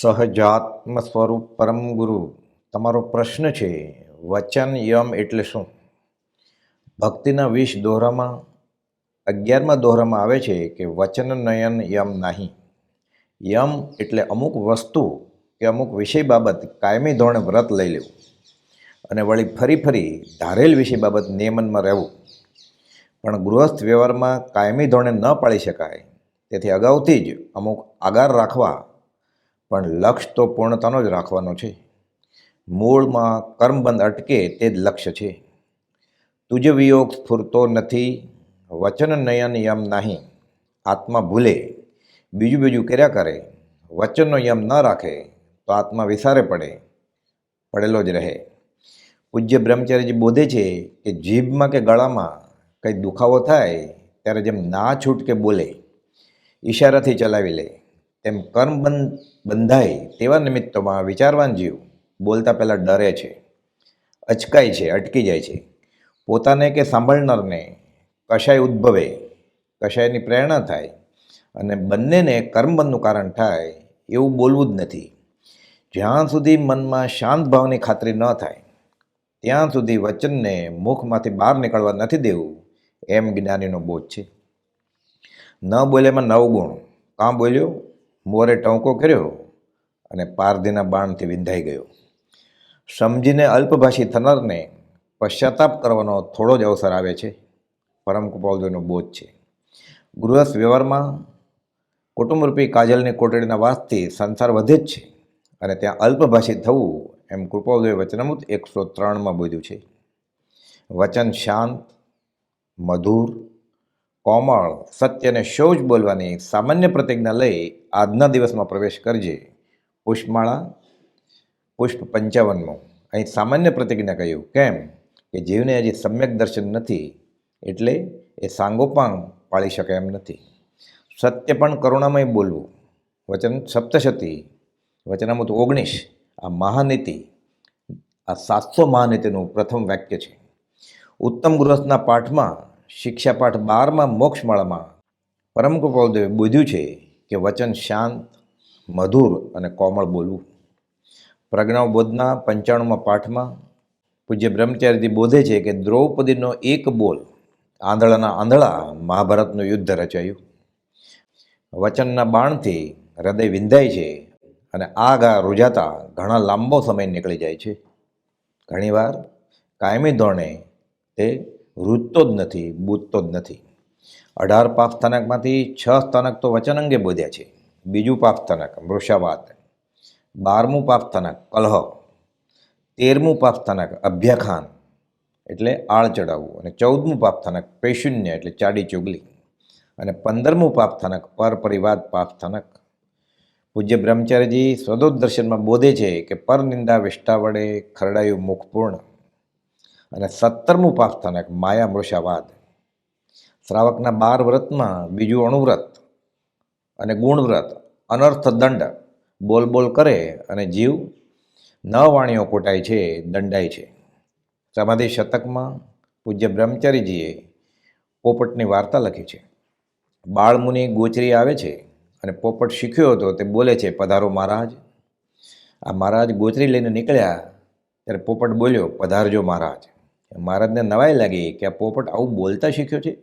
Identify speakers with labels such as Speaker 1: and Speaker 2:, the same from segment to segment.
Speaker 1: સહજાત્મ સ્વરૂપ પરમ ગુરુ. તમારો પ્રશ્ન છે, વચન યમ એટલે શું? ભક્તિના વીસ દોહરામાં અગિયારમાં દોહરામાં આવે છે કે વચન નયન યમ નહીં. યમ એટલે અમુક વસ્તુ કે અમુક વિષય બાબત કાયમી ધોરણે વ્રત લઈ લેવું અને વળી ફરી ફરી ધારેલ વિષય બાબત નિયમનમાં રહેવું. પણ ગૃહસ્થ વ્યવહારમાં કાયમી ધોરણે ન પાળી શકાય. તેથી અગાઉથી જ અમુક આગાર રાખવા પણ લક્ષ્ય તો પૂર્ણતાનો જ રાખવાનો છે. મૂળમાં કર્મબંધ અટકે તે જ લક્ષ્ય છે. તુજ વિયોગ સ્ફૂરતો નથી, વચન નયન યમ નહીં. આત્મા ભૂલે, બીજું બીજું કર્યા કરે. વચનનો યમ ન રાખે, તો આત્મા વિસારે પડે, પડેલો જ રહે. પૂજ્ય બ્રહ્મચારીજી બોધે છે કે જીભમાં કે ગળામાં કંઈ દુખાવો થાય, ત્યારે જેમ ના છૂટકે બોલે, ઈશારાથી ચલાવી લે. તેમ કર્મ બંધાય તેવા નિમિત્તોમાં વિચારવાન જીવ બોલતા પહેલાં ડરે છે, અચકાય છે, અટકી જાય છે. પોતાને કે સાંભળનારને કશાય ઉદ્ભવે, કશાયની પ્રેરણા થાય અને બંનેને કર્મબંધનું કારણ થાય એવું બોલવું જ નથી. જ્યાં સુધી મનમાં શાંત ભાવની ખાતરી ન થાય, ત્યાં સુધી વચનને મુખમાંથી બહાર નીકળવા નથી દેવું એમ જ્ઞાનીનો બોધ છે. ન બોલેમાં નવ ગુણ. કાં બોલ્યો? મોરે ટંકો કર્યો અને પારધીના બાણથી વિંધાઈ ગયો. સમજીને અલ્પભાષી થનારને પશ્ચાતાપ કરવાનો થોડો જ અવસર આવે છે. પરમ કૃપાલદેવનો બોધ છે. ગૃહસ્થ વ્યવહારમાં કુટુંબરૂપી કાજલની કોટડીના વાસથી સંસાર વધે જ છે અને ત્યાં અલ્પભાષી થવું એમ કૃપાલદેવ વચનમૂત એકસો ત્રણમાં બોધ્યું છે. વચન શાંત, મધુર કોમળ, સત્ય અને શૌચ બોલવાની સામાન્ય પ્રતિજ્ઞા લઈ આજના દિવસમાં પ્રવેશ કરજે. પુષ્પમાળા, પુષ્પ પંચાવનમું. અહીં સામાન્ય પ્રતિજ્ઞા કહ્યું, કેમ? કે જીવને હજી સમ્યક દર્શન નથી, એટલે એ સાંગોપાંગ પાળી શકે એમ નથી. સત્ય પણ કરુણામય બોલવું. વચન સપ્તશતી વચનામૃત ઓગણીસ. આ મહાનીતિ, આ સાતસો મહાનીતિનું પ્રથમ વાક્ય છે. ઉત્તમ ગૃહસ્થના પાઠમાં શિક્ષા પાઠ બારમાં મોક્ષમાળામાં પરમ ગોપાલદેવે બોધ્યું છે કે વચન શાંત, મધુર અને કોમળ બોલવું. પ્રજ્ઞાબોધના પંચાણુંમાં પાઠમાં પૂજ્ય બ્રહ્મચારીજી બોધે છે કે દ્રૌપદીનો એક બોલ આંધળાના આંધળા મહાભારતનું યુદ્ધ રચાયું. વચનના બાણથી હૃદય વિંધાય છે અને આ ગા રૂજાતા ઘણા લાંબો સમય નીકળી જાય છે. ઘણીવાર કાયમી ધોરણે તે રૂજતો જ નથી, બૂજતો જ નથી. અઢાર પાપ સ્થાનકમાંથી છ સ્થાનક તો વચન અંગે બોધ્યા છે. બીજું પાપ સ્થાનક મૃષાવાત બારમું પાપ સ્થાનક, કલહ. તેરમું પાપ સ્થાનક, અભ્યાખાન. એટલે આળ ચડાવવું અને ચૌદમું પાપ સ્થાનક, પેશુન્ય, એટલે ચાડી ચુગલી. અને પંદરમું પાપ સ્થાનક પર પરિવાદ પાપ સ્થાનક. પૂજ્ય બ્રહ્મચાર્યજી સ્વદોત દર્શનમાં બોધે છે કે પરનિંદા વિષ્ટા વડે ખરડાયું મુખપૂર્ણ અને સત્તરમું એક માયા મૃષાવાદ શ્રાવકના બાર વ્રતમાં બીજું અણુવ્રત અને ગુણવ્રત, અનર્થ દંડ બોલ બોલ કરે અને જીવ ન વાણીઓ કોટાય છે, દંડાય છે. સમાધિ શતકમાં પૂજ્ય બ્રહ્મચારીજીએ પોપટની વાર્તા લખી છે. બાળમુનિ ગોચરી આવે છે અને પોપટ શીખ્યો હતો તે બોલે છે, પધારો મહારાજ. આ મહારાજ ગોચરી લઈને નીકળ્યા ત્યારે પોપટ બોલ્યો, પધારજો મહારાજ. મહારાજને નવાઈ લાગી કે આ પોપટ આવું બોલતા શીખ્યો છે?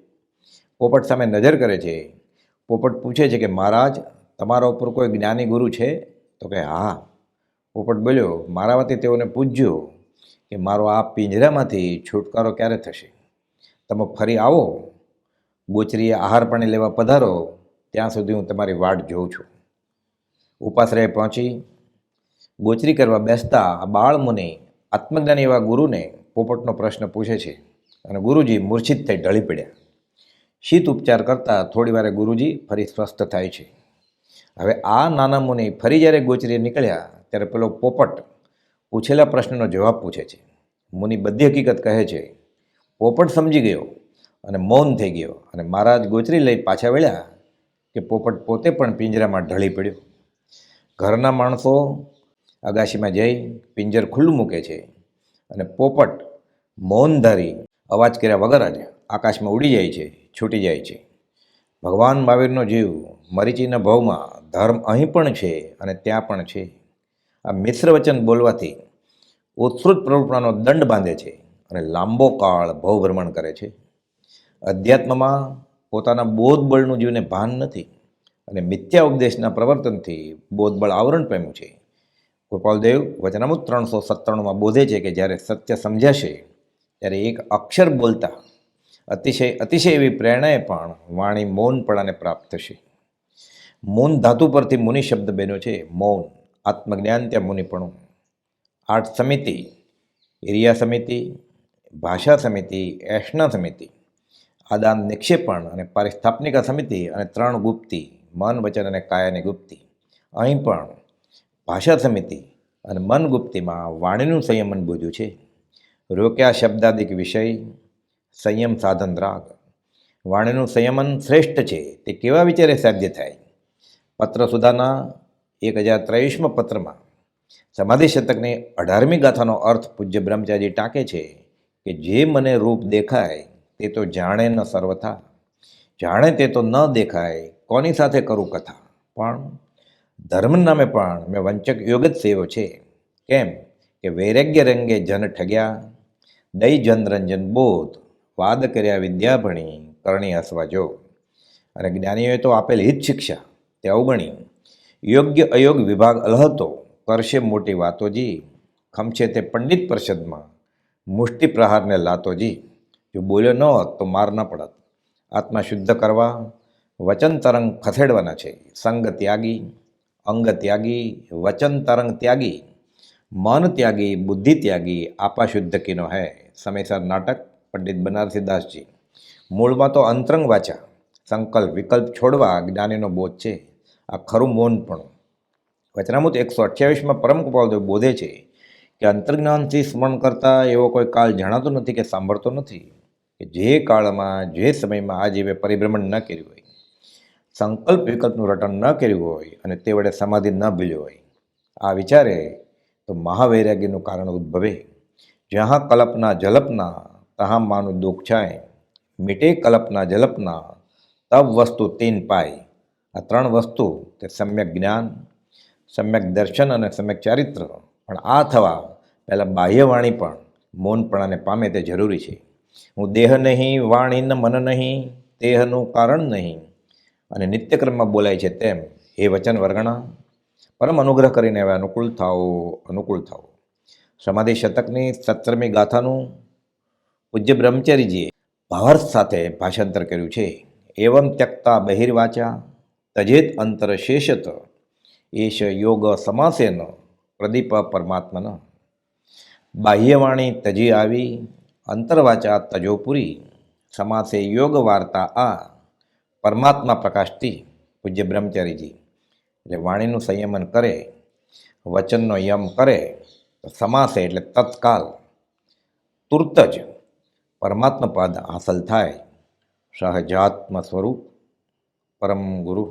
Speaker 1: પોપટ સામે નજર કરે છે. પોપટ પૂછે છે કે, મહારાજ, તમારા ઉપર કોઈ જ્ઞાની ગુરુ છે? તો કે હા. પોપટ બોલ્યો, મારા વતી તેઓને પૂછ્યું કે મારો આ પિંજરામાંથી છુટકારો ક્યારે થશે? તમે ફરી આવો, ગોચરીએ આહાર પાણી લેવા પધારો, ત્યાં સુધી હું તમારી વાટ જોઉં છું. ઉપાશ્રય પહોંચી, ગોચરી કરવા બેસતા આ બાળમુનિ આત્મજ્ઞાની એવા ગુરુને પોપટનો પ્રશ્ન પૂછે છે અને ગુરુજી મૂર્છિત થઈ ઢળી પડ્યા. શીત ઉપચાર કરતાં થોડી વારે ગુરુજી ફરી સ્વસ્થ થાય છે. હવે આ નાના મુનિ ફરી જ્યારે ગોચરીએ નીકળ્યા ત્યારે પેલો પોપટ પૂછેલા પ્રશ્નનો જવાબ પૂછે છે. મુનિ બધી હકીકત કહે છે, પોપટ સમજી ગયો અને મૌન થઈ ગયો અને મહારાજ ગોચરી લઈ પાછા વળ્યા કે પોપટ પોતે પણ પિંજરામાં ઢળી પડ્યો. ઘરના માણસો અગાશીમાં જઈ પિંજર ખુલ્લું મૂકે છે. અને પોપટ મૌન ધારી અવાજ કર્યા વગર જ આકાશમાં ઉડી જાય છે, છૂટી જાય છે. ભગવાન મહાવીરનો જીવ મરીચીના ભાવમાં ધર્મ અહીં પણ છે અને ત્યાં પણ છે. આ મિશ્ર વચન બોલવાથી ઉત્સૃત પ્રવૃત્તિનો દંડ બાંધે છે અને લાંબો કાળ ભવભ્રમણ કરે છે. અધ્યાત્મમાં પોતાના બોધબળનું જીવને ભાન નથી અને મિથ્યા ઉપદેશના પ્રવર્તનથી બોધબળ આવરણ પામ્યું છે. ગોપાલદેવ વચનામૃત ત્રણસો સત્તાણુંમાં બોધે છે કે જ્યારે સત્ય સમજાશે, ત્યારે એક અક્ષર બોલતા અતિશય અતિશય એવી પ્રેરણાએ પણ વાણી મૌનપણાને પ્રાપ્ત થશે. મૌન ધાતુ પરથી મુનિ શબ્દ બન્યો છે, મૌન, આત્મજ્ઞાન ત્યાં મુનિપણું. આર્ટ સમિતિ એરિયા સમિતિ, ભાષા સમિતિ, એશના સમિતિ, આદાન નિક્ષેપણ અને પારિસ્થાપનિકા સમિતિ અને ત્રણ ગુપ્તી, મન, વચન અને કાયાની ગુપ્તી. અહીં પણ ભાષા સમિતિ અને મન ગુપ્તીમાં વાણીનું સંયમન બોધ્યું છે. રોક્યા શબ્દાદિક વિષય, સંયમ સાધન રાગ વાણીનું સંયમન શ્રેષ્ઠ છે, તે કેવા વિચારે સાધ્ય થાય? પત્ર સુધાના એક હજાર ત્રેવીસમાં પત્રમાં, સમાધિ શતકની અઢારમી ગાથાનો અર્થ પૂજ્ય બ્રહ્મચારી ટાંકે છે કે જે મને રૂપ દેખાય તે તો જાણે ન સર્વથા. જાણે તે તો ન દેખાય, કોની સાથે કરું કથા? પણ ધર્મ નામે પણ મેં વંચક યોગ જ સેવ્યો છે. કેમ? કે વૈરાગ્ય રંગે જન ઠગ્યા, દઈ જનરંજન બોધ, વાદ કર્યા વિદ્યા ભણી, કરણી હસવા જો. અને જ્ઞાનીઓએ તો આપેલ હિત શિક્ષા, તે અવગણી. યોગ્ય અયોગ વિભાગ અલહતો, કરશે મોટી વાતોજી ખમશે તે પંડિત પરિષદમાં મુષ્ટિ પ્રહારને લાતોજી જો બોલ્યો ન હોત તો માર ન પડત. આત્મા શુદ્ધ કરવા, વચન તરંગ ખસેડવાના છે. સંગ ત્યાગી અંગ ત્યાગી વચન તરંગ ત્યાગી, મન ત્યાગી, બુદ્ધિ ત્યાગી આપા શુદ્ધ કિનો હૈ. સમયસર નાટક, પંડિત બનારસીદાસજી મૂળમાં તો અંતરંગ વાચા. સંકલ્પ, વિકલ્પ છોડવા જ્ઞાનીનો બોધ છે. આ ખરું મૌનપણું. વચનામૃત એકસો અઠ્યાવીસમાં પરમ કૃપાલદેવ બોધે છે કે અંતર્જ્ઞાનથી સ્મરણ કરતા એવો કોઈ કાળ જણાતો નથી કે સાંભળતો નથી. કે જે કાળમાં, જે સમયમાં આ જીવે પરિભ્રમણ ન કર્યું હોય. સંકલ્પ વિકલ્પનું રટણ ન કર્યું હોય અને તે વડે સમાધિ ન ભૂલ્યો હોય. આ વિચારે તો મહાવૈરાગ્યનું કારણ ઉદ્ભવે. જ્યાં કલ્પના જલપના, તહાં માનું દુઃખ છાય. મીટે કલ્પના જલપના તબ વસ્તુ તીન પાય. આ ત્રણ વસ્તુ, તે સમ્યક જ્ઞાન, સમ્યક દર્શન અને સમ્યક ચારિત્ર. પણ આ થવા પહેલાં બાહ્યવાણી પણ મૌનપણાને પામે તે જરૂરી છે. હું દેહ નહીં, વાણી ન, મન નહીં દેહનું કારણ નહીં. અને નિત્યક્રમમાં બોલાય છે તેમ એ વચન વર્ગણા, પરમ અનુગ્રહ કરીને હવે અનુકૂળ થાઓ અનુકૂળ થાઓ. સમાધિ શતકની સત્તરમી ગાથાનું પૂજ્ય બ્રહ્મચારીજીએ ભાવાર્થ સાથે ભાષાંતર કર્યું છે. એવમ ત્યક્તા બહિર્વાચા, તજેત અંતર શેષત એશ યોગ સમાસેન, પ્રદીપ પરમાત્મન. બાહ્યવાણી તજી આવી, અંતરવાચા તજોપુરી સમાસે યોગ વાર્તા આ પરમાત્મા પ્રકાશથી પૂજ્ય બ્રહ્મચારીજી. એટલે વાણીનું સંયમન કરે, વચનનો યમ કરે, તો સમાસે એટલે તત્કાલ, તુરત જ પરમાત્મા પદ હાંસલ થાય. સહજાત્મ સ્વરૂપ પરમ ગુરુ